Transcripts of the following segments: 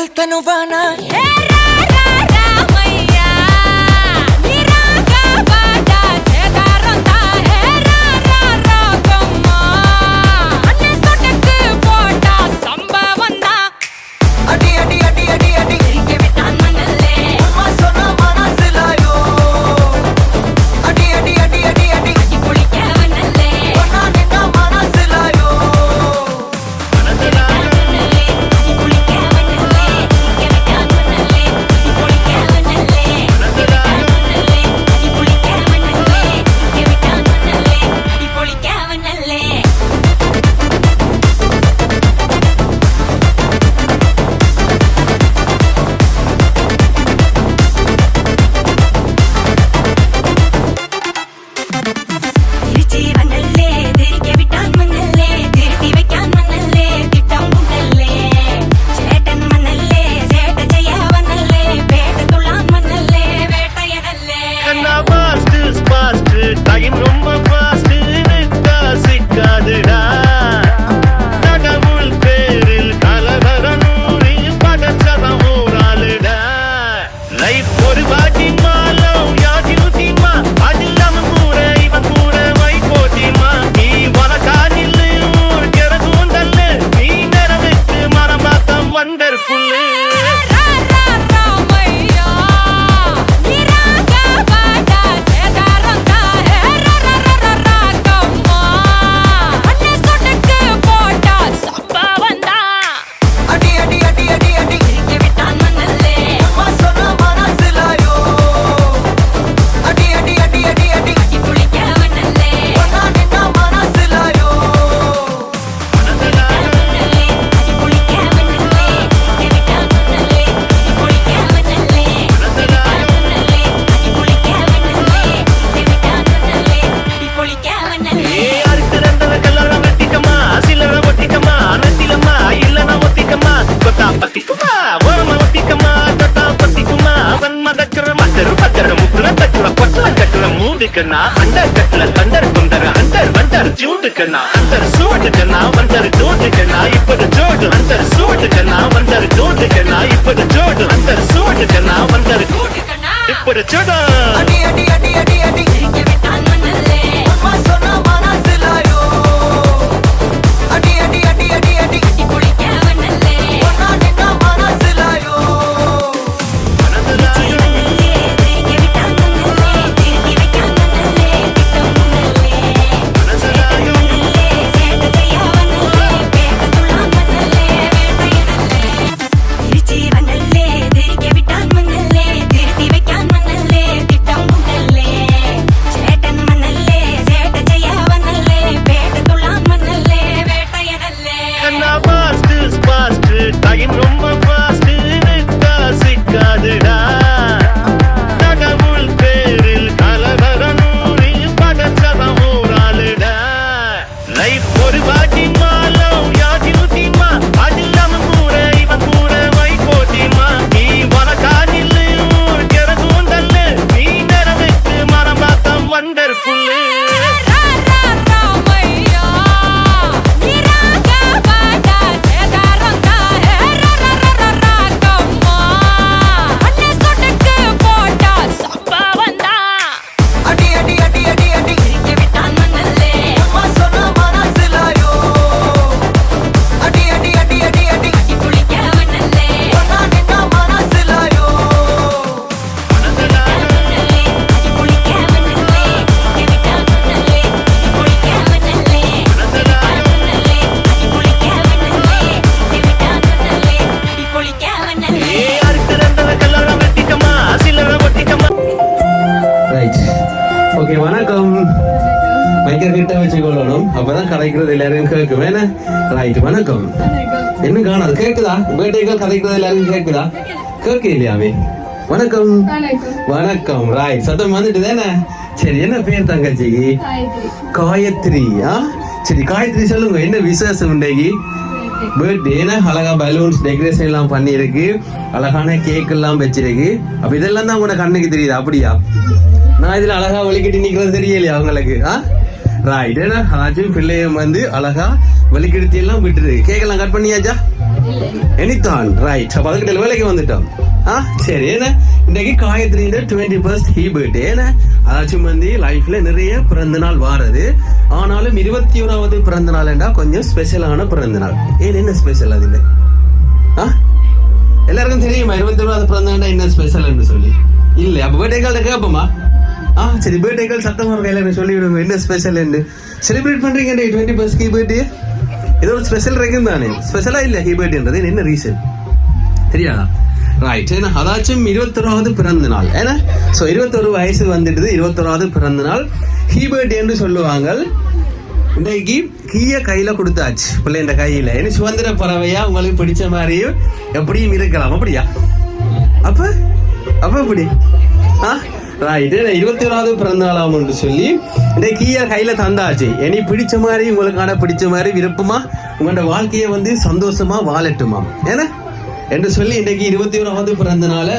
vuelta no van a... சூட்டுக்கண்ணா அண்டர் கட்ல தண்டர் குண்டர் அண்டர் வண்டர் ஜூட்டுக்கண்ணா அண்டர் சூட்டுக்கண்ணா வண்டர் ஜூட்டுக்கண்ணா இப்பது ஜோடு அண்டர் சூட்டுக்கண்ணா வண்டர் ஜூட்டுக்கண்ணா இப்பது ஜோடு அண்டர் சூட்டுக்கண்ணா வண்டர் இப்பது ஜோடு அடி அடி அடி அடி அடி காணாது கேக்குதா பேட்டைகள் கதைக்கிறது எல்லாரும் கேக்குதா கேட்க இல்லையாவே வணக்கம். வணக்கம். ராய் சத்தம் வந்துட்டு தானே சரி என்ன பேர் தங்கச்சிக்கு? காயத்ரி. ஆ? சரி காயத்ரி சொல்லுங்க. என்ன விசேஷம் இன்றைக்கு பர்த்டேனா அழகா பலூன்ஸ் டெக்கரேஷன் எல்லாம் பண்ணியிருக்கு. அழகான கேக் எல்லாம் வச்சிருக்கு. அப்ப இதெல்லாம் தான் உனக்கு கண்ணுக்கு தெரியுது? அப்படியா? நான் இதுல அழகா வலிக்கிட்டு நிக்கிறது தெரியலையா அவங்களுக்கு ஆ? ரைட் ஏன்னா பிள்ளையம் வந்து அழகா வலிக்கிடுத்தி எல்லாம் விட்டுரு கேக் எல்லாம் கட் பண்ணியாச்சா? எனிதான் ரைட் அப்ப அதுக்கிட்ட வேலைக்கு வந்துட்டோம். ஆ சரி என்ன? இன்னைக்கு காயத்ரியின் டுவெண்ட்டி ஃபர்ஸ்ட் ஹீ பர்த்டே என்ன? அதாச்சும் வந்து லைஃப்ல நிறைய பிறந்த நாள் வாரது. ஆனாலும் இருபத்தி ஓராவது பிறந்த நாள்டா கொஞ்சம் ஸ்பெஷலான பிறந்த நாள். ஏன் என்ன ஸ்பெஷல் அதுல ஆ? எல்லாருக்கும் தெரியுமா இருபத்தி ஓராவது பிறந்த நாள் என்ன ஸ்பெஷல்னு சொல்லி? இல்ல அப்ப பர்த்டே கால்ட கேட்போமா? ஆ சரி பர்த்டே கால் சத்தமா இருக்க எல்லாரும் சொல்லிவிடுங்க என்ன ஸ்பெஷல் செலிப்ரேட் பண்றீங்க டுவெண்ட்டி ஃபர்ஸ்ட் ஹீ பர்த்டே? இது ஒரு ஸ்பெஷல் இருக்கும் தானே ஸ்பெஷலா இல்ல ஹிபர்ட்ன்றது என்ன ரீசன் தெரியாதா ரைட் ஏன்னா அதாச்சும் இருபத்தொராவது பிறந்த நாள் ஏன்னா ஸோ இருபத்தொரு வயசு வந்துடுது இருபத்தொராவது பிறந்த நாள் ஹீபர்ட் என்று சொல்லுவாங்க இன்றைக்கு கீய கையில கொடுத்தாச்சு பிள்ளைன்ற கையில ஏன்னா சுதந்திர பறவையா உங்களுக்கு பிடிச்ச மாதிரியும் எப்படியும் இருக்கலாம் அப்படியா அப்ப அப்ப எப்படி ஆ ரைட் இருபத்தி ஓராவது பிறந்த நாளாம் என்று சொல்லி இந்த கீயர் கையில தந்தாச்சு. இனி பிடிச்ச மாதிரி உங்களுக்கான பிடிச்ச மாதிரி விருப்பமா உங்களோட வாழ்க்கையை வந்து சந்தோஷமா வாழட்டுமா? ஏன்னா என்று சொல்லி இன்றைக்கு இருபத்தி ஓராவது பிறந்த நாள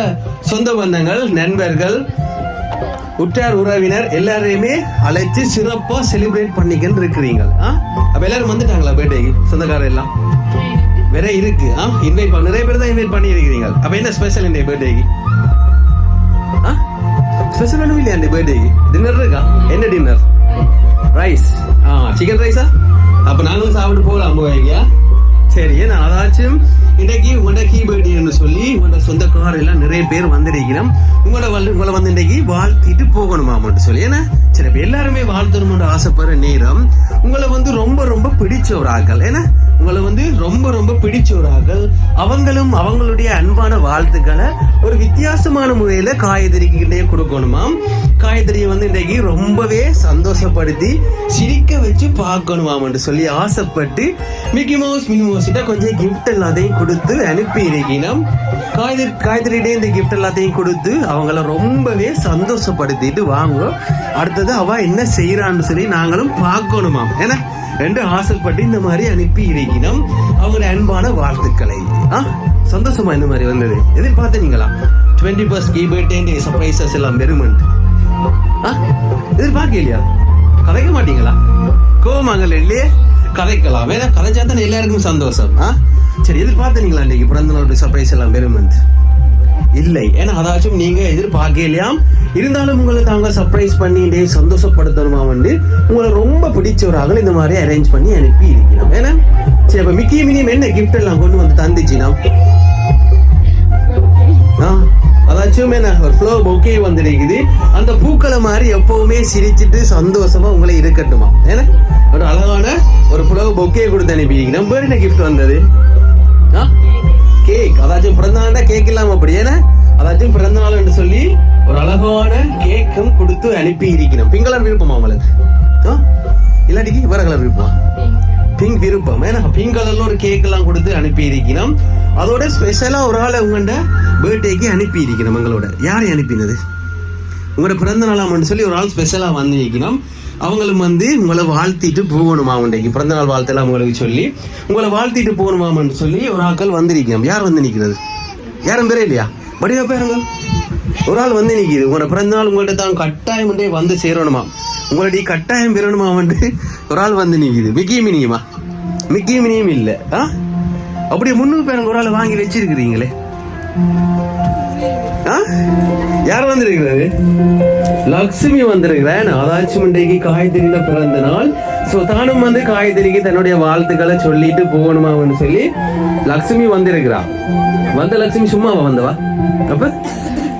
சொந்த பந்தங்கள் நண்பர்கள் உற்றார் உறவினர் எல்லாரையுமே அழைத்து சிறப்பா செலிப்ரேட் பண்ணிக்கின்னு இருக்கிறீங்க ஆ? அப்ப எல்லாரும் வந்துட்டாங்களா பர்த்டேக்கு சொந்தக்காரர் எல்லாம்? வேற இருக்கு. ஆ? இன்வைட் நிறைய பேர் தான் இன்வைட் பண்ணி இருக்கிறீங்க அப்ப என்ன ஸ்பெஷல் இன்றைய பேட்டைக்கு ஸ்பெஷல் ஒன்றும் இல்லையா இந்த பர்த்டேக்கு டின்னர் இருக்கா? என்ன டின்னர் ரைஸ் ஆ சிக்கன் ரைஸா அப்ப நாங்களும் சாப்பிட்டு போகலாம் போவீங்க சரி நான் அதாச்சும் இன்றைக்கு உங்களோட கீபேடின்னு சொல்லி உங்களோட சொந்தக்கார எல்லாம் நிறைய பேர் வந்திருக்கிறோம். உங்களோட வந்து உங்களை வந்து இன்றைக்கு வாழ்த்திட்டு போகணுமாமன்ட்டு சொல்லி ஏன்னா சில பேர் எல்லாருமே வாழ்த்தணும்னு ஆசைப்படுற நேரம் உங்களை வந்து ரொம்ப ரொம்ப பிடிச்ச ஒரு ஆக்கள் ஏன்னா உங்களை வந்து ரொம்ப ரொம்ப பிடிச்ச ஒரு ஆக்கள் அவங்களும் அவங்களுடைய அன்பான வாழ்த்துக்களை ஒரு வித்தியாசமான முறையில் காய்கறிக்கிட்டே கொடுக்கணுமாம். காய்கறியை வந்து இன்றைக்கு ரொம்பவே சந்தோஷப்படுத்தி சிரிக்க வச்சு பார்க்கணுமாம்னு சொல்லி ஆசைப்பட்டு மிக்கி மவுஸ் மினி மவுஸ்கிட்ட கொஞ்சம் கிஃப்ட் எல்லாத்தையும் கொடுத்து அனுப்பி இருக்கணும் காய்தி காய்கறிகிட்டே இந்த கிஃப்ட் எல்லாத்தையும் கொடுத்து அவங்கள ரொம்பவே சந்தோஷப்படுத்திட்டு வாங்குவோம் அடுத்தது அவ என்ன செய்யறான்னு சொல்லி நாங்களும் பார்க்கணுமாம். ஏன்னா ரெண்டு ஆசைப்பட்டு இந்த மாதிரி அனுப்பி இருக்கணும் அவங்களோட அன்பான வாழ்த்துக்களை. ஆ சந்தோஷமா இந்த மாதிரி வந்தது? எதிர்பார்த்தீங்களா? டுவெண்ட்டி பர்ஸ்ட் கீபர்டே சர்ப்ரைசஸ் எல்லாம் வெறுமன்ட் ஆ எதிர்பார்க்கலையா? கதைக்க மாட்டீங்களா? கோவமாங்கல்ல இல்லையே? கதைக்கலாம் வேற கதைச்சா தானே எல்லாருக்கும் சந்தோஷம். ஆ? சரி எதிர்பார்த்தீங்களா இன்னைக்கு பிறந்த நாள் சர்ப்ரைஸ் எல்லாம் பெருமந்த் இல்லை. ஏன்னா அதாச்சும் நீங்க எதிர்பார்க்கலையாம். இருந்தாலும் உங்களை தாங்க சர்ப்ரைஸ் பண்ணிட்டே சந்தோஷப்படுத்தணுமா வந்து உங்களை ரொம்ப பிடிச்ச ஒரு அகல் இந்த மாதிரி அரேஞ்ச் பண்ணி அனுப்பி இருக்கிறோம். ஏன்னா சரி அப்ப மிக்கி மினியம் என்ன கிஃப்ட் எல்லாம் கொண்டு வந்து தந்துச்சுனா ஆ, அதாச்சும் என்ன ஒரு ஃப்ளோ பொக்கே வந்திருக்குது அந்த பூக்களை மாதிரி எப்பவுமே சிரிச்சிட்டு சந்தோஷமா உங்களை இருக்கட்டுமா? ஏன்னா ஒரு அழகான ஒரு ஃப்ளோ பொக்கே கொடுத்து அனுப்பிக்கிறேன் நம்ம என்ன கிஃப்ட் வந்தது? ஆ? கேக் அதாச்சும் பிறந்த கேக் இல்லாம அப்படி. ஏன்னா அதாச்சும் பிறந்த நாள் என்று சொல்லி ஒரு அழகான கேக்கும் கொடுத்து அனுப்பி இருக்கிறோம். பிங்க் கலர் விருப்பமா உங்களுக்கு? ஆ? இல்லாட்டிக்கு வேற கலர் விருப்பமா? பிங்க் விருப்பம். ஏன்னா பிங்க் கலர்ல ஒரு கேக் எல்லாம் கொடுத்து அனுப்பி இருக்கணும் அதோட ஸ்பெஷலா ஒரு ஆளை உங்கள்ட பர்த்டேக்கு அனுப்பி இருக்கணும் எங்களோட. யாரை அனுப்பினது? உங்களோட பிறந்த நாளாமன்னு சொல்லி ஒரு ஆள் ஸ்பெஷலா வந்து நிற்கணும் அவங்களும் வந்து உங்களை வாழ்த்திட்டு போகணுமா உண்டைக்கு? பிறந்த நாள் வாழ்த்தெல்லாம் உங்களுக்கு சொல்லி உங்களை வாழ்த்திட்டு போகணுமாமன்னு சொல்லி ஒரு ஆட்கள் வந்து யார் வந்து நிற்கிறது யாரும் பேரே இல்லையா? வடிவா பேருங்க ஒரு ஆள் வந்து நிற்கிது உங்களோட பிறந்த நாள் உங்கள்ட்ட தான் கட்டாயம் வந்து சேரணுமா? உங்களுடைய கட்டாயம் பெறணுமா வந்து ஒரு ஆள் வந்து நிற்கிது மிக்கிய மினியுமா? மிக்கி மினியும் இல்லை. ஆ? அப்படியே முன்னுக்கு பேருங்க ஒரு ஆள் வாங்கி வச்சிருக்கிறீங்களே. யார் வந்திருக்கிறது? லக்ஷ்மி வந்திருக்கிறேன். அதாச்சும் இன்றைக்கு காய்கறியில பிறந்த நாள். சோ தானும் வந்து காய்கறிக்கு தன்னுடைய வாழ்த்துக்களை சொல்லிட்டு போகணுமான்னு சொல்லி லக்ஷ்மி வந்திருக்கிறா. வந்த லக்ஷ்மி சும்மாவா வந்தவா? அப்ப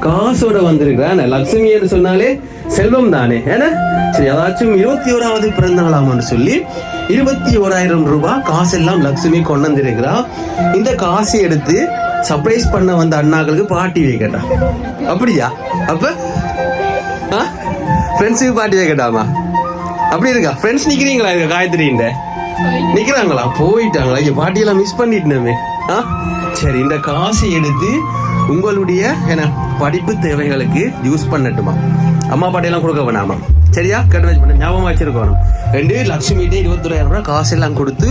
காசோட வந்திருக்கிறான். லக்ஷ்மி என்று சொன்னாலே செல்வம் தானே ஏன்னா? சரி ஏதாச்சும் இருபத்தி ஓராவது பிறந்த நாளாமான்னு சொல்லி இருபத்தி ஓராயிரம் ரூபாய் காசெல்லாம் லக்ஷ்மி கொண்டு வந்திருக்கிறா. இந்த காசை எடுத்து சர்ப்ரைஸ் பண்ண வந்த அண்ணாக்களுக்கு பார்ட்டி வைக்கட்டா அப்படியா? அப்ப? ஃப்ரெண்ட்ஸுக்கு பார்ட்டி வைக்கட்டாமா அப்படி இருக்கா? ஃப்ரெண்ட்ஸ் நிக்கிறீங்களா இருக்கா காயத்ரின்ற நிக்கிறாங்களா? போயிட்டாங்களா? ஐயோ பாட்டியெல்லாம் மிஸ் பண்ணிட்டோமே ஆ? சரி இந்த காசை எடுத்து உங்களுடைய என்ன படிப்பு தேவைகளுக்கு யூஸ் பண்ணட்டுமா? அம்மா பாட்டியெல்லாம் கொடுக்க வேணாமா? சரியா? கட்டு வச்சு பண்ண ஞாபகம் வச்சிருக்கணும். ரெண்டு லட்சுமிகிட்ட இருபத்தொராயிரம் ரூபாய் காசு எல்லாம் கொடுத்து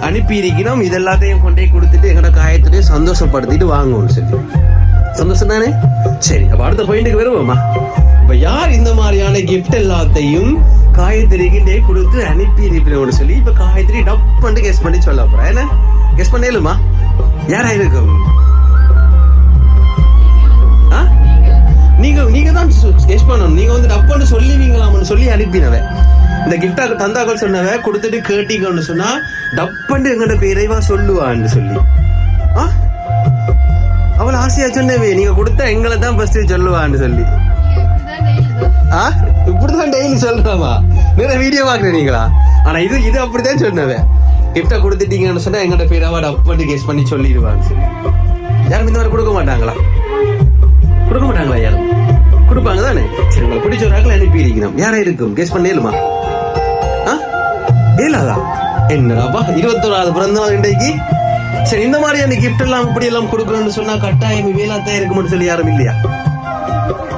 அனுப்பி இருக்கணும் இது எல்லாத்தையும் கொண்டே கொடுத்துட்டு எங்களோட காயத்திலேயே சந்தோஷப்படுத்திட்டு வாங்குவோம் சரி. சந்தோஷம் தானே சரி அப்ப அடுத்த பாயிண்ட்டுக்கு வருவோமா இப்ப யார் இந்த மாதிரியான கிஃப்ட் எல்லாத்தையும் காயத்ரிக்கிட்டே கொடுத்து அனுப்பி இருப்பினோட சொல்லி இப்ப காயத்ரி டப் பண்ணிட்டு கெஸ் பண்ணி சொல்ல போகிறேன் என்ன? கெஸ் பண்ணேலுமா யாரா இருக்கும்? ஆ? நீங்க நீங்க தான் கெஸ் பண்ணணும். நீங்க வந்து டப் பண்ணி சொல்லுவீங்களாம்னு சொல்லி அனுப்பினவன். இந்த கிஃப்டா தந்தாக்கள் சொன்னவ கொடுத்துட்டு கேட்டீங்கன்னு சொன்னா டப் எங்கட எங்கள்ட்ட பேரைவா சொல்லுவான்னு சொல்லி. ஆ? அவள் ஆசையா சொன்னவே நீங்க கொடுத்தா எங்களை தான் ஃபர்ஸ்ட் சொல்லுவான்னு சொல்லி. ஆ? இப்படிதான் டெய்லி சொல்றாமா? நிறைய வீடியோ பாக்குறீங்களா நீங்களா? ஆனா இது இது அப்படிதான் சொன்னவே. கிஃப்டா கொடுத்துட்டீங்கன்னு சொன்னா எங்கள்ட்ட பேர் அவட கேஸ் பண்ணி சொல்லிடுவான்னு சொல்லி. யாரும் இந்த மாதிரி கொடுக்க மாட்டாங்களா? கொடுக்க மாட்டாங்களா யாரும்? கொடுப்பாங்க தானே? சரி உங்களை பிடிச்ச ஒரு ஆக்களை அனுப்பி இருக்கிறோம். யாரா இருக்கும்? கேஸ் பண்ணேலுமா ஏலாதா என்னடாப்பா இருபத்தோராவது பிறந்த நாள் இன்றைக்கு? சரி இந்த மாதிரியான கிஃப்ட் எல்லாம் இப்படி எல்லாம் கொடுக்கணும்னு சொன்னா கட்டாயம் இவையெல்லாம் தான் இருக்கும்னு சொல்லி யாரும் இல்லையா?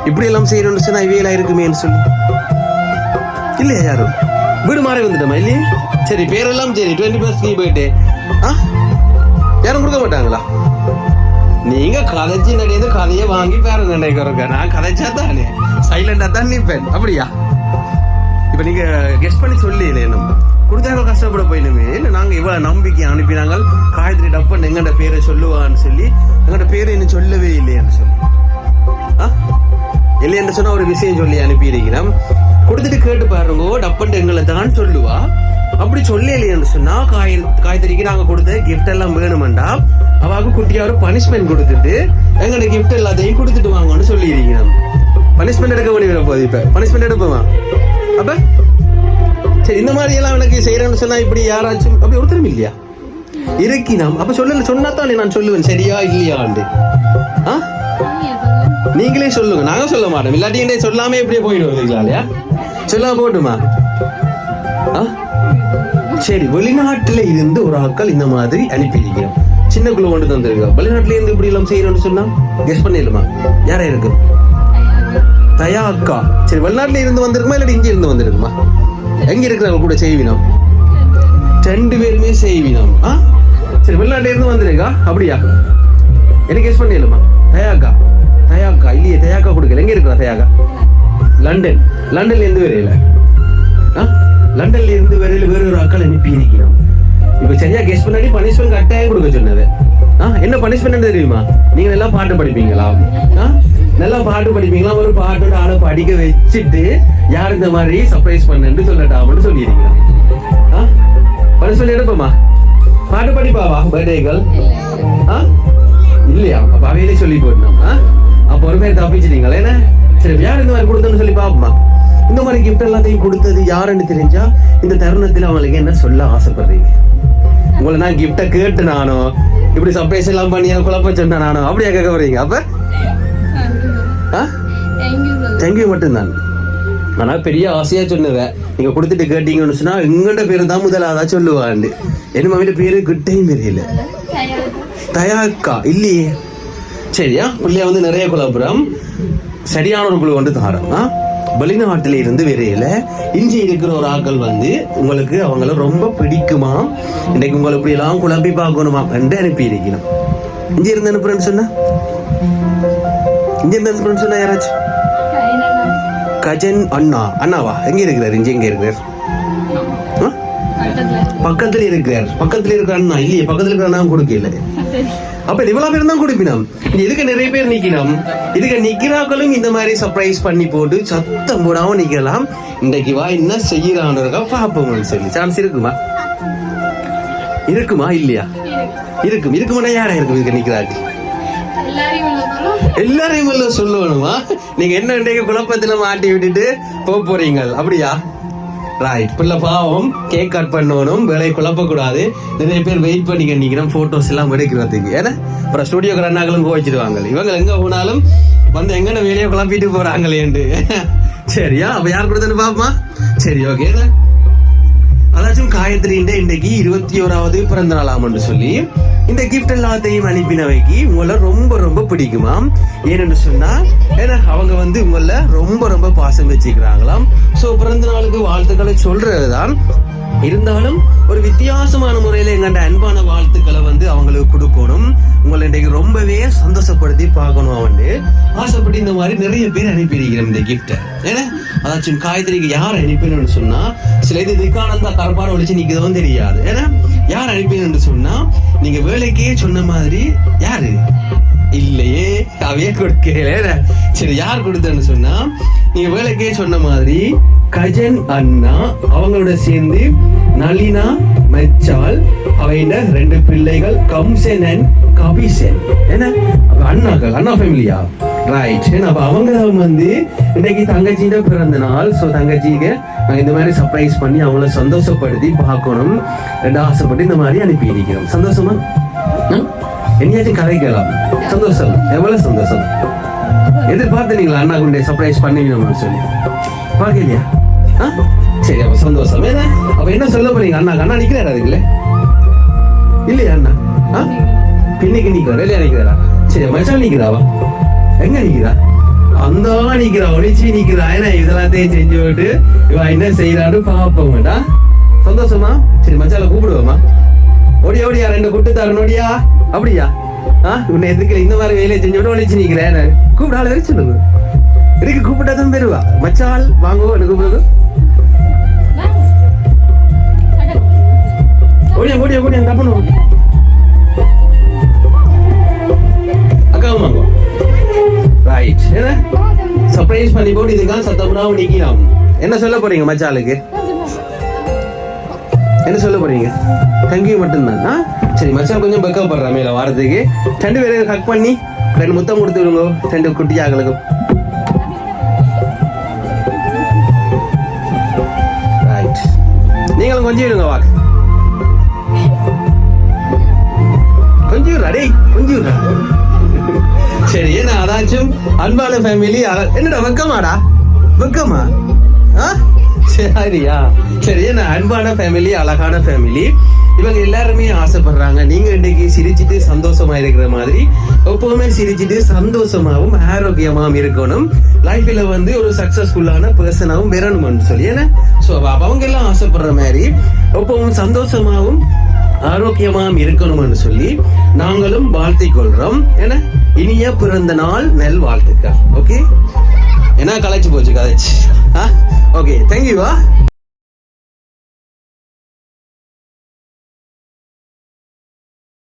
இப்படி எல்லாம் செய்யணும்னு சொன்னா இவையெல்லாம் இருக்குமேன்னு சொல்லி. இல்லையா யாரும்? வீடு மாறி வந்துட்டோமா இல்லையே? சரி பேரெல்லாம் சரி டுவெண்ட்டி பிளஸ் நீ போயிட்டு. ஆ? யாரும் கொடுக்க மாட்டாங்களா? நீங்க கதைச்சு நடந்து கதையை வாங்கி பேர நினைக்கிறோங்க நான் கதைச்சா தானே. சைலண்டா தான் நிற்பேன் அப்படியா? இப்ப நீங்க கெஸ்ட் பண்ணி சொல்லி என்ன கொடுத்தாங்க கஷ்டப்பட போயினுமே. என்ன நாங்கள் இவ்வளோ நம்பிக்கை அனுப்பினாங்க காயத்ரி டப்பன் எங்கட பேரை சொல்லுவான்னு சொல்லி எங்கட பேரை இன்னும் சொல்லவே இல்லையான்னு சொல்லி. ஆ? இல்லைன்னு சொன்னால் ஒரு விஷயம் சொல்லி அனுப்பியிருக்கிறோம் கொடுத்துட்டு கேட்டு பாருங்க டப்பன் எங்களை தான் சொல்லுவா. அப்படி சொல்லலையேன்னு சொன்னா காய் காய்கறிக்கு நாங்க கொடுத்த கிஃப்ட் எல்லாம் வேணுமெண்டா. அவாக்கு குட்டியா ஒரு பனிஷ்மெண்ட் கொடுத்துட்டு எங்களோட கிஃப்ட் எல்லாத்தையும் கொடுத்துட்டு வாங்கன்னு சொல்லி பனிஷ்மெண்ட் எடுக்க வேண்டிய போகுது இப்ப. பனிஷ்மெண்ட் எடுப்போமா? அப்ப? சரி இந்த மாதிரி எல்லாம் எனக்கு செய்யறேன்னு சொன்னா இப்படி யாராச்சும் அப்படி ஒருத்தரும் இல்லையா? இருக்கினாம். அப்ப சொல்லல சொன்னாத்தானே நான் சொல்லுவேன் சரியா இல்லையாண்டு? ஆ? நீங்களே சொல்லுங்க. நாங்க சொல்ல மாட்டோம். இல்லாட்டி என்னை சொல்லாம இப்படியே போயிடுவோம் இல்லையா? சொல்லாம போட்டுமா? ஆ? சரி வெளிநாட்டுல இருந்து ஒரு ஆட்கள் இந்த மாதிரி அனுப்பியிருக்கிறோம். சின்ன குழு கொண்டு தந்திருக்கோம் வெளிநாட்டுல இருந்து இப்படி எல்லாம் செய்யறோம்னு சொன்னா கெஸ் பண்ணிடலாமா? யாரா இருக்கு தயா அக்கா சரி வெளிநாட்டுல இருந்து வந்திருக்குமா இல்லாட்டி இங்கே இருந்து வந்திருக்குமா? எங்க இருக்கிறவங்க கூட செய்வினம்? ரெண்டு பேருமே செய்வினம். ஆ? சரி வெளிநாட்டுல இருந்து வந்திருக்கா? அப்படியா? எனக்கு கெஸ் பண்ணிடலாமா? தயாக்கா? தயாக்கா? இல்லையே தயாக்கா கொடுக்கல. எங்க இருக்கிறா தயாக்கா? லண்டன். லண்டன்ல இருந்து வரையில. ஆ? லண்டன்ல இருந்து வரையில வேற ஒரு அக்கள் அனுப்பி இருக்கிறோம். இப்ப சரியா கெஸ் பண்ணாடி பனிஷ்மெண்ட் கட்டாயம் கொடுக்க சொன்னது. ஆ? என்ன பனிஷ்மெண்ட் தெரியுமா? நீங்க எல்லாம் பாட்டு படிப்பீங்களா? ஆ? நல்லா பாட்டு படிப்பீங்களா? ஒரு பாட்டோட ஆளை படிக்க வச்சுட்டு யார் இந்த மாதிரி சர்ப்ரைஸ் பண்ணுன்னு சொல்லட்டாமன்னு சொல்லியிருக்கீங்க ஆ? சொல்லி எடுப்போமா பாட்டு படிப்பாவா? பர்த்டேகள் ஆ? இல்லையா? அப்ப அவையிலே சொல்லி போடணும். ஆ? அப்ப ஒரு பேர் தப்பிச்சிட்டீங்களா? என்ன? சரி யார் இந்த மாதிரி கொடுத்தோம்னு சொல்லி பாப்போமா? இந்த மாதிரி கிஃப்ட் எல்லாத்தையும் கொடுத்தது யாருன்னு தெரிஞ்சா இந்த தருணத்தில் அவங்களுக்கு என்ன சொல்ல ஆசைப்படுறீங்க? உங்களை நான் கிஃப்டை கேட்டு நானும் இப்படி சர்ப்ரைஸ் எல்லாம் பண்ணி குழப்பம் சொன்னேன் நானும் அப்படியா கேட்க போறீங்க? அப்ப? தேங்க்யூ மட்டும்தான். ஆனா பெரிய ஆசையா சொன்னவ நீங்க கொடுத்துட்டு கேட்டீங்கன்னு சொன்னா எங்கண்ட பேரு தான் முதலாவதா சொல்லுவாண்டு. என்ன மாமிட்ட பேரு கிட்டையும் தெரியல. தயாக்கா இல்லையே. சரியா? பிள்ளைய வந்து நிறைய குழப்பம். சரியான ஒரு குழு வந்து தாரோம் ஆ? வெளிநாட்டில இருந்து வரையில இஞ்சி இருக்கிற ஒரு ஆட்கள் வந்து உங்களுக்கு அவங்கள ரொம்ப பிடிக்குமா? இன்னைக்கு உங்களை இப்படி எல்லாம் குழம்பி பார்க்கணுமா? என்று அனுப்பி இருக்கணும் இஞ்சி இருந்து அனுப்புறேன்னு சொன்னா? இருந்து அனுப்புறேன்னு சொன்னா யாராச்சும் கஜன் அண்ணா. அண்ணாவா? எங்க இருக்கிறார்? இஞ்சி எங்க இருக்கிறார்? பக்கத்துல இருக்கிறார். பக்கத்துல இருக்கிற அண்ணா. இல்லையே பக்கத்துல இருக்கிற அண்ணா கொடுக்கல. அப்ப இவ்வளவு பேர் தான் கொடுப்பினோம். இதுக்கு நிறைய பேர் நிக்கணும் இதுக்கு நிக்கிறாக்களும் இந்த மாதிரி சர்ப்ரைஸ் பண்ணி போட்டு சத்தம் போடாம நிக்கலாம் இன்றைக்கு வா என்ன செய்யறான்னு பாப்போம்னு சொல்லி சான்ஸ் இருக்குமா? இருக்குமா இல்லையா? இருக்கும். இருக்குமாடா யாரா இருக்கும்? இதுக்கு நிக்கிறாட்டி எல்லாரையும் உள்ள சொல்லணுமா? நீங்க என்ன இன்றைக்கு குழப்பத்துல மாட்டி விட்டுட்டு போக போறீங்க அப்படியா? ரைட் பிள்ளை பாவம் கேக் கட் பண்ணணும் வேலையை குழப்பக்கூடாது. நிறைய பேர் வெயிட் பண்ணிக்க நிக்கிறோம் போட்டோஸ் எல்லாம் எடுக்கிறதுக்கு. ஏன்னா அப்புறம் ஸ்டுடியோ கரண்டாக்களும் கோவிச்சிடுவாங்க இவங்க எங்க போனாலும் வந்து எங்கன்னு வேலையை குழப்பிட்டு போறாங்களேன்ட்டு சரியா? அப்ப யார் கொடுத்தனு பாப்பா? சரி ஓகே அதாச்சும் காயத்ரின்ட்டு இன்னைக்கு இருபத்தி ஓராவது பிறந்த நாளாம் சொல்லி இந்த கிஃப்ட் எல்லாத்தையும் அனுப்பினவைக்கு உங்களை ரொம்ப ரொம்ப பிடிக்குமாம். ஏன்னு சொன்னா ஏன்னா வந்து உங்களை ரொம்ப ரொம்ப பாசம் வச்சுக்கிறாங்களாம். ஸோ பிறந்த நாளுக்கு வாழ்த்துக்களை சொல்றதுதான். இருந்தாலும் ஒரு வித்தியாசமான முறையில் எங்கள்ட அன்பான வாழ்த்துக்களை வந்து அவங்களுக்கு கொடுக்கணும். உங்களை இன்றைக்கு ரொம்பவே சந்தோஷப்படுத்தி பார்க்கணும் அவண்டு ஆசைப்பட்டு இந்த மாதிரி நிறைய பேர் அனுப்பியிருக்கிறோம் இந்த கிஃப்ட்டை ஏன்னா அதாச்சும் காய்கறிக்கு யார் அனுப்பினு சொன்னா சில இது விகானந்தா கரப்பாடு ஒழிச்சு நிற்கதும் தெரியாது. ஏன்னா யார் அனுப்பினு சொன்னா நீங்க வேலைக்கே சொன்ன மாதிரி யாரு? இல்லையே அவையே கொடுக்கல சரி யார் கொடுத்தேன்னு சொன்னா நீங்க வேலைக்கே சொன்ன மாதிரி கஜன் அண்ணா அவங்களோட சேர்ந்து நளினா மெச்சால் அவையிட ரெண்டு பிள்ளைகள் கம்சன் அண்ட் கபிசன். என்ன? அண்ணாக்கள் அண்ணா ஃபேமிலியா ரைட் அப்ப அவங்க வந்து இன்னைக்கு தங்கச்சியோட பிறந்த நாள். ஸோ தங்கச்சிக்கு நாங்க இந்த மாதிரி சர்ப்ரைஸ் பண்ணி அவங்கள சந்தோஷப்படுத்தி பார்க்கணும். ரெண்டு ஆசைப்பட்டு இந்த மாதிரி அனுப்பி இருக்கிறோம் சந்தோஷமா? ம்? என்னையாச்சும் கதைக்கலாம் சந்தோஷம். எவ்வளவு சந்தோஷம்? எதிர்பார்த்தீங்களா அண்ணா கொண்டே சர்ப்ரைஸ் பண்ணுவீங்கன்னு சொல்லி. பார்க்கலையா? சரி அப்ப சந்தோஷம். ஏன்னா அப்ப என்ன சொல்ல போறீங்க அண்ணா? அண்ணா நிக்கிறாரு அதுக்குள்ள? இல்லையா அண்ணா? ஆ? பின்னுக்கு நிக்கிறாரா? இல்லையா நிக்கிறாரா? சரி மச்சான் நிக்கிறாவா? எங்க நிக்கிறா? அந்த நிக்கிறா ஒளிச்சு நிக்கிறா. ஏன்னா இதெல்லாத்தையும் செஞ்சு விட்டு இவன் என்ன செய்யறான்னு பாப்போம்டா சந்தோஷமா? சரி மச்சால கூப்பிடுவோமா? ஓடியா ஓடியா ரெண்டு குட்டு தரணும் ஒடியா அப்படியா? உன்னை எதுக்கு இந்த மாதிரி வேலையை செஞ்சு விட்டு ஒளிச்சு கூப்பிட ஆள் வரை சொல்லுங்க. இதுக்கு கூப்பிட்டாதான் பெறுவா? மச்சால் வாங்குவோம் எனக்கு போதும் ஓடியா ஓடியா ஓடியா தப்பணும் அக்காவும் வாங்குவோம் ரைட் என்ன? சர்ப்ரைஸ் பண்ணி போட்டு இதுக்காக சத்தம்னா நிக்கலாம் என்ன சொல்ல போறீங்க மச்சாலுக்கு என்ன சொல்ல போறீங்க? தேங்க்யூ மட்டும்தான். சரி மச்சான் கொஞ்சம் பெக்கப் பண்ற மேல வாரத்துக்கு. ரெண்டு பேரும் ஹக் பண்ணி ரெண்டு முத்தம் கொடுத்து விடுங்க. ரெண்டு குட்டியாக்களுக்கும் ரைட் நீங்களும் கொஞ்சம் விடுங்க வாக்கு கொஞ்சம் விடுறா கொஞ்சம் விடுறா சரி என்ன அதாச்சும் அன்பான ஃபேமிலி என்னடா வெக்கமாடா? வெக்கமா? ஆ? சரியா? சரி என்ன அன்பான ஃபேமிலி அழகான ஃபேமிலி இவங்க எல்லாருமே ஆசைப்படுறாங்க. நீங்க இன்னைக்கு சிரிச்சிட்டு சந்தோஷமா இருக்கிற மாதிரி எப்பவுமே சிரிச்சிட்டு சந்தோஷமாவும் ஆரோக்கியமாவும் இருக்கணும். லைஃப்ல வந்து ஒரு சக்சஸ்ஃபுல்லான பர்சனாவும் வரணும்னு சொல்லி ஏன்னா ஸோ அவங்க எல்லாம் ஆசைப்படுற மாதிரி எப்பவும் சந்தோஷமாவும் ஆரோக்கியமாகவும் இருக்கணும்னு சொல்லி நாங்களும் வாழ்த்திக் கொள்றோம். ஏன்னா இனிய பிறந்த நாள் நெல் வாழ்த்துக்கள் ஓகே என்ன கலைச்சு போச்சு கதைச்சு? ஆ? ஓகே தேங்க்யூவா